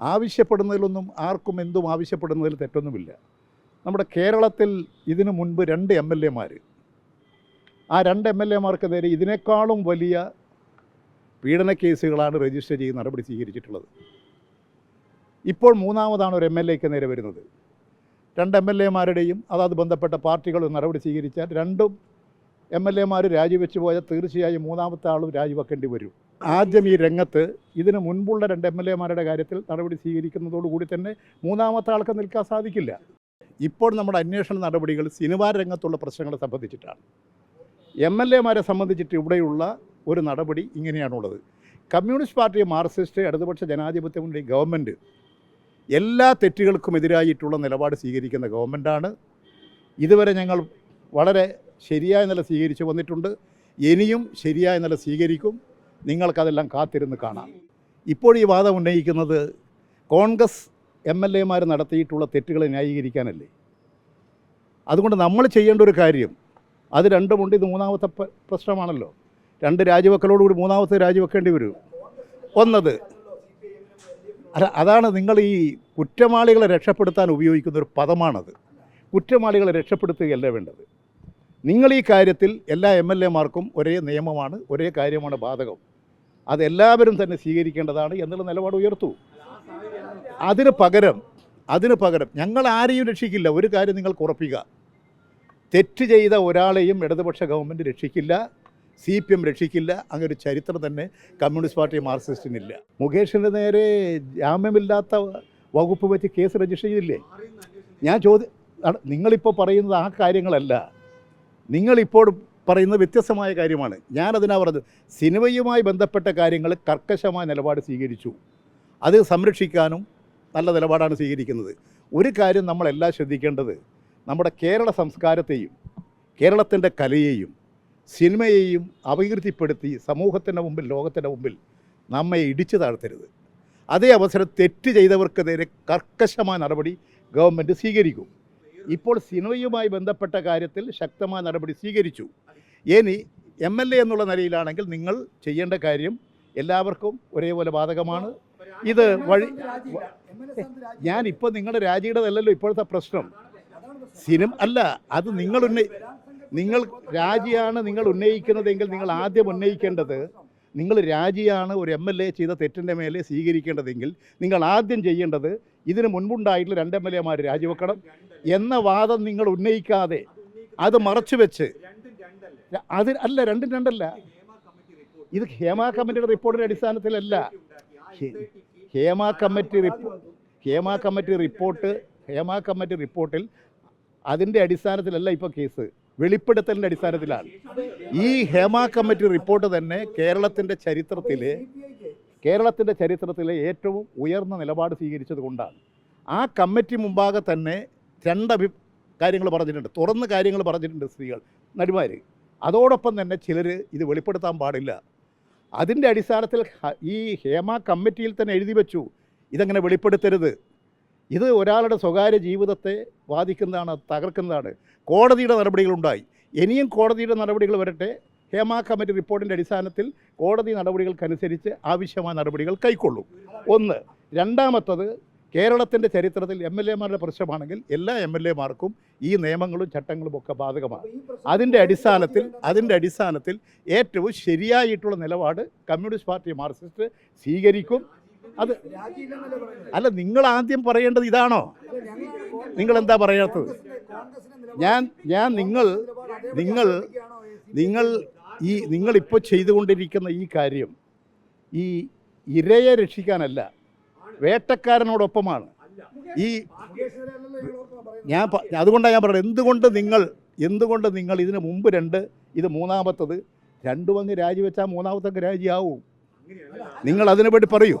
ആവശ്യപ്പെടുന്നതിലൊന്നും ആർക്കും എന്തും ആവശ്യപ്പെടുന്നതിൽ തെറ്റൊന്നുമില്ല. നമ്മുടെ കേരളത്തിൽ ഇതിനു മുൻപ് രണ്ട് എം എൽ എമാർ ആ രണ്ട് എം എൽ എമാർക്ക് നേരെ ഇതിനേക്കാളും വലിയ പീഡന കേസുകളാണ് രജിസ്റ്റർ ചെയ്ത് നടപടി സ്വീകരിച്ചിട്ടുള്ളത്. ഇപ്പോൾ മൂന്നാമതാണ് ഒരു എം എൽ എക്ക് നേരെ വരുന്നത്. രണ്ട് എം എൽ എമാരുടെയും അതാത് ബന്ധപ്പെട്ട പാർട്ടികളും നടപടി സ്വീകരിച്ചാൽ രണ്ടും എം എൽ എമാർ രാജിവെച്ച് പോയാൽ തീർച്ചയായും മൂന്നാമത്തെ ആളും രാജിവെക്കേണ്ടി വരും. ആദ്യം ഈ രംഗത്ത് ഇതിന് മുൻപുള്ള രണ്ട് എം എൽ എമാരുടെ കാര്യത്തിൽ നടപടി സ്വീകരിക്കുന്നതോടുകൂടി തന്നെ മൂന്നാമത്തെ ആൾക്ക് നിൽക്കാൻ സാധിക്കില്ല. ഇപ്പോൾ നമ്മുടെ അന്വേഷണ നടപടികൾ സിനിമാ രംഗത്തുള്ള പ്രശ്നങ്ങളെ സംബന്ധിച്ചിട്ടാണ്. എം എൽ എമാരെ സംബന്ധിച്ചിട്ട് ഇവിടെയുള്ള ഒരു നടപടി ഇങ്ങനെയാണുള്ളത്. കമ്മ്യൂണിസ്റ്റ് പാർട്ടി മാർക്സിസ്റ്റ് ഇടതുപക്ഷ ജനാധിപത്യ മുന്നണി ഗവൺമെന്റ് എല്ലാ തെറ്റുകൾക്കും എതിരായിട്ടുള്ള നിലപാട് സ്വീകരിക്കുന്ന ഗവൺമെന്റാണ്. ഇതുവരെ ഞങ്ങൾ വളരെ ശരിയായ നില സ്വീകരിച്ചു വന്നിട്ടുണ്ട്. ഇനിയും ശരിയായ നില സ്വീകരിക്കും. നിങ്ങൾക്കതെല്ലാം കാത്തിരുന്ന് കാണാം. ഇപ്പോൾ ഈ വാദം ഉന്നയിക്കുന്നത് കോൺഗ്രസ് എം എൽ എമാർ നടത്തിയിട്ടുള്ള തെറ്റുകളെ ന്യായീകരിക്കാനല്ലേ? അതുകൊണ്ട് നമ്മൾ ചെയ്യേണ്ട ഒരു കാര്യം അത് രണ്ടുമുണ്ട് ഇത് മൂന്നാമത്തെ പ്രശ്നമാണല്ലോ. രണ്ട് രാജിവെക്കലോടുകൂടി മൂന്നാമത്തെ രാജിവെക്കേണ്ടി വരും. ഒന്നത് അല്ല അതാണ് നിങ്ങൾ ഈ കുറ്റവാളികളെ രക്ഷപ്പെടുത്താൻ ഉപയോഗിക്കുന്ന ഒരു പദമാണത്. കുറ്റവാളികളെ രക്ഷപ്പെടുത്തുകയല്ല വേണ്ടത്. നിങ്ങൾ ഈ കാര്യത്തിൽ എല്ലാ എം എൽ എമാർക്കും ഒരേ നിയമമാണ് ഒരേ കാര്യമാണ് ബാധകം. അതെല്ലാവരും തന്നെ സ്വീകരിക്കേണ്ടതാണ് എന്നുള്ള നിലപാട് ഉയർത്തു. അതിന് പകരം അതിന് പകരം ഞങ്ങൾ ആരെയും രക്ഷിക്കില്ല ഒരു കാര്യം നിങ്ങൾ ഉറപ്പിക്കുക തെറ്റ് ചെയ്ത ഒരാളെയും ഇടതുപക്ഷ ഗവൺമെന്റ് രക്ഷിക്കില്ല സി പി എം രക്ഷിക്കില്ല അങ്ങനെ ഒരു ചരിത്രം തന്നെ കമ്മ്യൂണിസ്റ്റ് പാർട്ടി മാർക്സിസ്റ്റിനില്ല. മുകേഷിന്റെ നേരെ ജാമ്യമില്ലാത്ത വകുപ്പ് വെച്ച് കേസ് രജിസ്റ്റർ ചെയ്തില്ലേ? ഞാൻ ചോദ്യം നിങ്ങളിപ്പോൾ പറയുന്നത് ആ കാര്യങ്ങളല്ല. നിങ്ങളിപ്പോൾ പറയുന്നത് വ്യത്യസ്തമായ കാര്യമാണ്. ഞാനതിനാ പറഞ്ഞത്. സിനിമയുമായി ബന്ധപ്പെട്ട കാര്യങ്ങൾ കർക്കശമായ നിലപാട് സ്വീകരിച്ചു. അത് സംരക്ഷിക്കാനും നല്ല നിലപാടാണ് സ്വീകരിക്കുന്നത്. ഒരു കാര്യം നമ്മളെല്ലാം ശ്രദ്ധിക്കേണ്ടത് നമ്മുടെ കേരള സംസ്കാരത്തെയും കേരളത്തിന്റെ കലയെയും സിനിമയെയും അപകീർത്തിപ്പെടുത്തി സമൂഹത്തിന്റെ മുമ്പിൽ ലോകത്തിന്റെ മുമ്പിൽ നമ്മെ ഇടിച്ചു താഴ്ത്തരുത്. അതേ അവസരം തെറ്റ് ചെയ്തവർക്കെതിരെ കർക്കശമായ നടപടി ഗവൺമെന്റ് സ്വീകരിക്കും. ഇപ്പോൾ സിനിമയുമായി ബന്ധപ്പെട്ട കാര്യത്തിൽ ശക്തമായ നടപടി സ്വീകരിച്ചു. ഇനി എം എൽ എ എന്നുള്ള നിലയിലാണെങ്കിൽ നിങ്ങൾ ചെയ്യേണ്ട കാര്യം എല്ലാവർക്കും ഒരേപോലെ ബാധകമാണ്. ഇത് വഴി ഞാൻ ഇപ്പോൾ നിങ്ങളുടെ രാജിയുടേതല്ലല്ലോ ഇപ്പോഴത്തെ പ്രശ്നം. സിനിമ അല്ല അത് നിങ്ങൾ ഉന്നയി നിങ്ങൾ രാജിയാണ് നിങ്ങൾ ഉന്നയിക്കുന്നതെങ്കിൽ നിങ്ങൾ ആദ്യം ഉന്നയിക്കേണ്ടത് നിങ്ങൾ രാജിയാണ് ഒരു എം എൽ എ ചെയ്ത തെറ്റിന്റെ മേലെ സ്വീകരിക്കേണ്ടതെങ്കിൽ നിങ്ങൾ ആദ്യം ചെയ്യേണ്ടത് ഇതിന് മുൻപുണ്ടായിട്ടുള്ള രണ്ട് എം എൽ എമാർ രാജിവെക്കണം. എന്ന വാദം നിങ്ങൾ ഉന്നയിക്കാതെ അത് മറച്ചു വെച്ച് അത് അല്ല രണ്ടും രണ്ടല്ല. ഇത് ഹേമ കമ്മിറ്റിയുടെ റിപ്പോർട്ടിന്റെ അടിസ്ഥാനത്തിലല്ല. Hema committee Hema committee report Hema committee റിപ്പോർട്ടിൽ അതിന്റെ അടിസ്ഥാനത്തിലല്ല ഇപ്പോൾ കേസ്. വെളിപ്പെടുത്തലിന്റെ അടിസ്ഥാനത്തിലാണ്. ഈ ഹേമ കമ്മിറ്റി റിപ്പോർട്ട് തന്നെ കേരളത്തിന്റെ ചരിത്രത്തിലെ കേരളത്തിന്റെ ചരിത്രത്തിലെ ഏറ്റവും ഉയർന്ന നിലപാട് സ്വീകരിച്ചത് കൊണ്ടാണ്. ആ കമ്മിറ്റി മുമ്പാകെ തന്നെ രണ്ട് കാര്യങ്ങൾ പറഞ്ഞിട്ടുണ്ട്. തുറന്ന് കാര്യങ്ങൾ പറഞ്ഞിട്ടുണ്ട് സ്ത്രീകൾ നടിമാർ അതോടൊപ്പം തന്നെ ചിലർ ഇത് വെളിപ്പെടുത്താൻ പാടില്ല. അതിന്റെ അടിസ്ഥാനത്തിൽ ഈ ഹേമ കമ്മിറ്റിയിൽ തന്നെ എഴുതി വെച്ചു. ഇതങ്ങനെ വെളിപ്പെടുത്തരുത്. ഇത് ഒരാളുടെ സ്വകാര്യ ജീവിതത്തെ ബാധിക്കുന്നതാണ് തകർക്കുന്നതാണ്. കോടതിയുടെ നടപടികളുണ്ടായി ഇനിയും കോടതിയുടെ നടപടികൾ വരട്ടെ. ഹേമ കമ്മിറ്റി റിപ്പോർട്ടിന്റെ അടിസ്ഥാനത്തിൽ കോടതി നടപടികൾക്കനുസരിച്ച് ആവശ്യമായ നടപടികൾ കൈക്കൊള്ളും. ഒന്ന്. രണ്ടാമത്തത് കേരളത്തിന്റെ ചരിത്രത്തിൽ എം എൽ എമാരുടെ പ്രശ്നമാണെങ്കിൽ എല്ലാ എം എൽ എമാർക്കും ഈ നിയമങ്ങളും ചട്ടങ്ങളും ഒക്കെ ബാധകമാണ്. അതിന്റെ അടിസ്ഥാനത്തിൽ അതിന്റെ അടിസ്ഥാനത്തിൽ ഏറ്റവും ശരിയായിട്ടുള്ള നിലപാട് കമ്മ്യൂണിസ്റ്റ് പാർട്ടി മാർക്സിസ്റ്റ് സ്വീകരിക്കും. അത് അല്ല നിങ്ങൾ ആദ്യം പറയേണ്ടത് ഇതാണോ? നിങ്ങൾ എന്താ പറയാത്തത്? ഞാൻ ഞാൻ നിങ്ങൾ നിങ്ങൾ നിങ്ങൾ ഈ നിങ്ങളിപ്പോൾ ചെയ്തുകൊണ്ടിരിക്കുന്ന ഈ കാര്യം ഈ ഇരയെ രക്ഷിക്കാനല്ല വേട്ടക്കാരനോടൊപ്പമാണ്. ഈ ഞാൻ അതുകൊണ്ടാണ് ഞാൻ പറയുന്നത് എന്തുകൊണ്ട് നിങ്ങൾ എന്തുകൊണ്ട് നിങ്ങൾ ഇതിന് മുമ്പ് രണ്ട് ഇത് മൂന്നാമത്തത് രണ്ടു പങ്ക് രാജിവെച്ചാൽ മൂന്നാമത്തെ രാജിയാവും? നിങ്ങൾ അതിനു വേണ്ടി പറയൂ.